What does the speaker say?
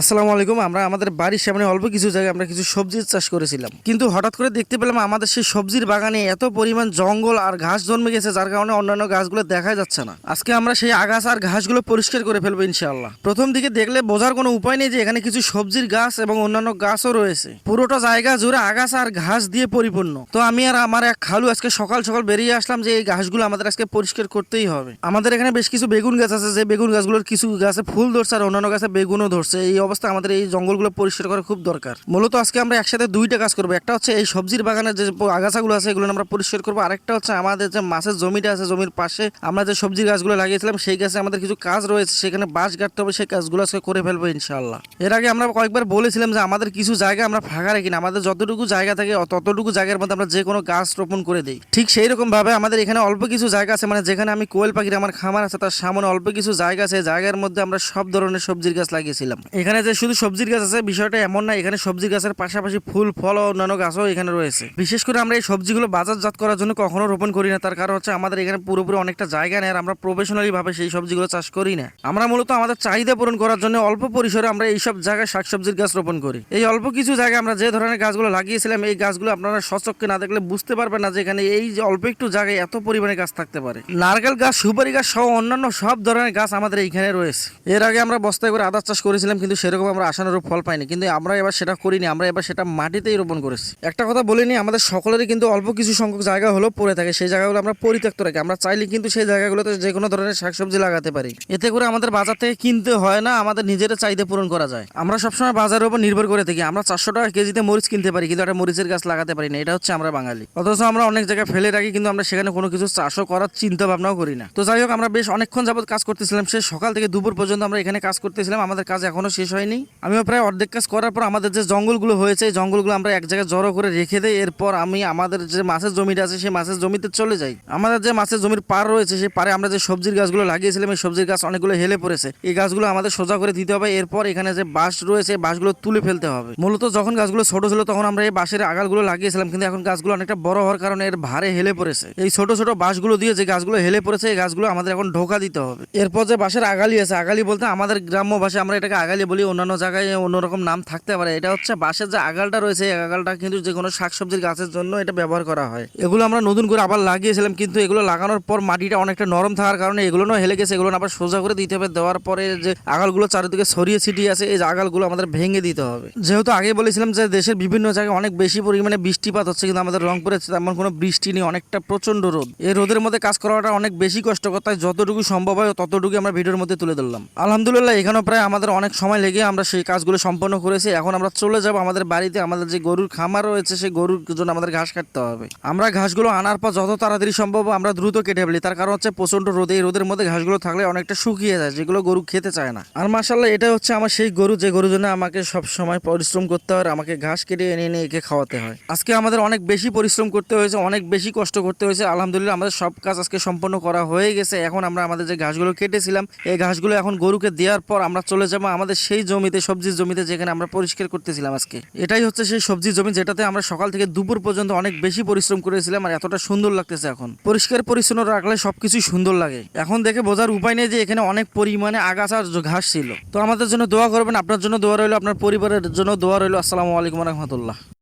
আসসালামু আলাইকুম, আমরা আমাদের বাড়ির সামনে অল্প কিছু জায়গায় আমরা কিছু সবজির চাষ করেছিলাম। কিন্তু হঠাৎ করে দেখতে পেলাম আমাদের সেই সবজির বাগানে এত পরিমাণ জঙ্গল আর ঘাস জন্মে গেছে, যার কারণে অন্যান্য গাছগুলো দেখা যাচ্ছে না। আজকে আমরা সেই আগাছা আর ঘাসগুলো পরিষ্কার করে ফেলব ইনশাআল্লাহ। প্রথম দিকে দেখলে বোঝার কোনো উপায় নেই যে এখানে কিছু সবজির গাছ এবং অন্যান্য গাছও রয়েছে। পুরোটা জায়গা জুড়ে আগাছা আর ঘাস দিয়ে পরিপূর্ণ। তো আমি আর আমার এক খালু আজকে সকাল সকাল বেরিয়ে আসলাম যে এই ঘাসগুলো আমাদের আজকে পরিষ্কার করতেই হবে। আমাদের এখানে বেশ কিছু বেগুন গাছ আছে, যে বেগুন গাছগুলোর কিছু গাছে ফুল ধরছে আর অন্যান্য গাছে বেগুনও ধরছে। এই অবস্থা আমাদের এই জঙ্গলগুলো পরিষ্কার করা খুব দরকার। মূলত আজকে আমরা একসাথে দুইটা কাজ করব। একটা হচ্ছে এই সবজির বাগানের যে আগাছাগুলো আছে, এগুলো আমরা পরিষ্কার করব। আরেকটা হচ্ছে আমাদের যে মাছের জমিটা আছে, জমির পাশে আমরা যে সবজির গাছগুলো লাগিয়েছিলাম, সেই গাছে আমাদের কিছু কাজ রয়েছে। সেখানে বাঁশ কাটতে হবে, সেই কাজগুলো আজকে করে ফেলব ইনশাল্লাহ এর আগে আমরা কয়েকবার বলেছিলাম যে আমাদের কিছু জায়গা আমরা ফাঁকা রাখি না, আমাদের যতটুকু জায়গা থাকে, ততটুকু জায়গার মধ্যে আমরা যে কোনো গাছ রোপণ করে দিই। ঠিক সেই রকম ভাবে আমাদের এখানে অল্প কিছু জায়গা আছে মানে যেখানে আমি কোয়েল পাখির আমার খামার আছে, তার সামনে অল্প কিছু জায়গা আছে। জায়গার মধ্যে আমরা সব ধরনের সবজির গাছ লাগিয়েছিলাম। এখানে যে শুধু সবজির গাছ আছে, বিষয়টা এমন না, এখানে সবজি গাছের পাশাপাশি ফুল, ফল ও অন্যান্য গাছও এখানে রয়েছে। বিশেষ করে আমরা এই সবজিগুলো বাজারজাত করার জন্য কখনো রোপণ করি না, তার কারণ হচ্ছে আমাদের এখানে পুরোপুরি অনেকটা জায়গা নেই, আর আমরা প্রফেশনালি ভাবে সেই সবজিগুলো চাষ করি না। আমরা মূলত আমাদের চাহিদা পূরণ করার জন্য অল্প পরিসরে আমরা এইসব জায়গায় শাকসবজির গাছ রোপণ করি। এই অল্প কিছু জায়গায় আমরা যে ধরনের গাছগুলো লাগিয়েছিলাম, এই গাছগুলো আপনারা সচক্ষে না দেখলে বুঝতে পারবেন না যে এখানে এই যে অল্প একটু জায়গায় এত পরিমাণে গাছ থাকতে পারে। নারকেল গাছ, সুপারি গাছ সহ অন্যান্য সব ধরনের গাছ আমাদের এইখানে রয়েছে। এর আগে আমরা বস্তায় করে আদার চাষ করেছিলাম, কিন্তু সেরকম আমরা আশানুরূপ ফল পাইনি। কিন্তু আমরা এবার সেটা করিনি, আমরা এবার সেটা মাটিতেই রোপণ করেছি। একটা কথা বলিনি আমাদের সকলেরই কিন্তু অল্প কিছু সংখ্যক জায়গা হলো পড়ে থাকে, সেই জায়গাগুলো আমরা পরিত্যক্ত রাখি। আমরা চাইলে কিন্তু সেই জায়গাগুলোতে যে কোনো ধরনের শাকসবজি লাগাতে পারি। এতে করে আমাদের বাজার থেকে কিনতে হয় না, আমাদের নিজেরা চাহিদা পূরণ করা যায়। আমরা সবসময় বাজারের উপর নির্ভর করে থাকি, আমরা চারশো টাকা কেজিতে মরিচ কিনতে পারি, কিন্তু একটা মরিচের গাছ লাগাতে পারি না, এটা হচ্ছে আমরা বাঙালি। অথচ আমরা অনেক জায়গায় ফেলে রাখি, কিন্তু আমরা সেখানে কোনো কিছু চাষও করার চিন্তা ভাবনাও করি না। তো যাই হোক, আমরা বেশ অনেকক্ষণ যাবত কাজ করতেছিলাম, সে সকাল থেকে দুপুর পর্যন্ত আমরা এখানে কাজ করতেছিলাম, আমাদের কাজ এখনও শেষ হয়নি। আমিও প্রায় অর্ধেক কাজ করার পর আমাদের যে জঙ্গলগুলো হয়েছে, এই জঙ্গলগুলো আমরা এক জায়গায় জড়ো করে রেখে দেই। এরপর আমি আমাদের যে মাছের জমিটা আছে, সেই মাছের জমিতে চলে যাই। আমাদের যে মাছের জমির পার রয়েছে, সেই পারে আমরা যে সবজির গাছগুলো লাগিয়েছিলাম, এই সবজির গাছ অনেকগুলো হেলে পড়েছে। এই গাছগুলো আমাদের সোজা করে দিতে হবে। এরপর এখানে যে বাঁশ রয়েছে বাঁশগুলো তুলে ফেলতে হবে। মূলত যখন গাছগুলো ছোট ছিল, তখন আমরা এই বাঁশের আগালগুলো লাগিয়েছিলাম, কিন্তু এখন গাছগুলো অনেকটা বড় হওয়ার কারণে এর ভারে হেলে পড়েছে। এই ছোট ছোট বাঁশগুলো দিয়ে যে গাছগুলো হেলে পড়েছে, এই গাছগুলো আমাদের এখন ঢোকা দিতে হবে। এরপর যে বাঁশের আগালি আছে, আগালি বলতে আমাদের গ্রাম্য ভাষায় আমরা এটাকে আগালি বলি। অন্যান্য জায়গায় অন্যরকম নাম থাকতে পারে। এটা হচ্ছে বাঁশের যে আগালটা রয়েছে, এই আগালটা কিন্তু যে কোনো শাকসবজির গাছের জন্য এটা ব্যবহার করা হয়। এগুলো আমরা নতুন করে আবার লাগিয়েছিলাম, কিন্তু এগুলো লাগানোর পর মাটিটা অনেকটা নরম থাকার কারণে এগুলো হেলে গেছে, এগুলো আবার সোজা করে দিতে হবে। দেওয়ার পরে যে আগালগুলো চারিদিকে ছড়িয়ে ছিটিয়ে আছে, এই আগালগুলো আমাদের ভেঙে দিতে হবে। যেহেতু আগে বলেছিলাম যে দেশের বিভিন্ন জায়গায় অনেক বেশি পরিমাণে বৃষ্টিপাত হচ্ছে, কিন্তু আমাদের রংপুরে তেমন কোনো বৃষ্টি নেই, অনেকটা প্রচণ্ড রোদ। এই রোদের মধ্যে কাজ করাটা অনেক বেশি কষ্টকর, তাই যতটুকু সম্ভব হয় ততটুকু আমরা ভিডিওর মধ্যে তুলে ধরলাম। আলহামদুলিল্লাহ, এখানেও প্রায় আমাদের অনেক সময় লেগে আমরা সেই কাজগুলো সম্পন্ন করেছি। এখন আমরা চলে যাব আমাদের বাড়িতে। আমাদের যে গরুর খামার রয়েছে, সেই গরুর জন্য আমাদের ঘাস কাটতে হবে। আমরা ঘাসগুলো আনার পর যত তাড়াতাড়ি সম্ভব আমরা দ্রুত কেটে ফেলি। তার কারণ হচ্ছে প্রচণ্ড রোদে, এই রোদের মধ্যে ঘাসগুলো থাকলে অনেকটা শুকিয়ে যায়, যেগুলো গরু খেতে চায় না। আর মাসাল্লাহ এটা হচ্ছে আমার সেই গরু। যে গরুর জন্য আমাকে সব সময় পরিশ্রম করতে হয় আমাকে ঘাস কেটে এনে এনে একে খাওয়াতে হয়। আজকে আমাদের অনেক বেশি পরিশ্রম করতে হয়েছে, অনেক বেশি কষ্ট করতে হয়েছে। আলহামদুলিল্লাহ, আমাদের সব কাজ আজকে সম্পন্ন করা হয়ে গেছে। এখন আমরা আমাদের যে ঘাসগুলো কেটেছিলাম, এই ঘাসগুলো এখন গরুকে দেওয়ার পর আমরা চলে যাব আমাদের সেই জমিতে সবজির জমিতে যেখানে আমরা পরিষ্কার করতেছিলাম আজকে। এটাই হচ্ছে সেই সবজি জমি যেটাতে আমরা সকাল থেকে দুপুর পর্যন্ত অনেক বেশি পরিশ্রম করেছিলাম আর এতটা সুন্দর লাগতেছে এখন। পরিষ্কার পরিচ্ছন্ন রাখলে সবকিছু সুন্দর লাগে। এখন দেখে বোঝার উপায় নেই যে এখানে অনেক পরিমাণে আগাছার ঘাস ছিল। তো আমাদের জন্য দোয়া করবেন, আপনার জন্য দোয়া রইল, আপনার পরিবারের জন্য দোয়া রইল। আসসালামু আলাইকুম রহমতুল্লাহ।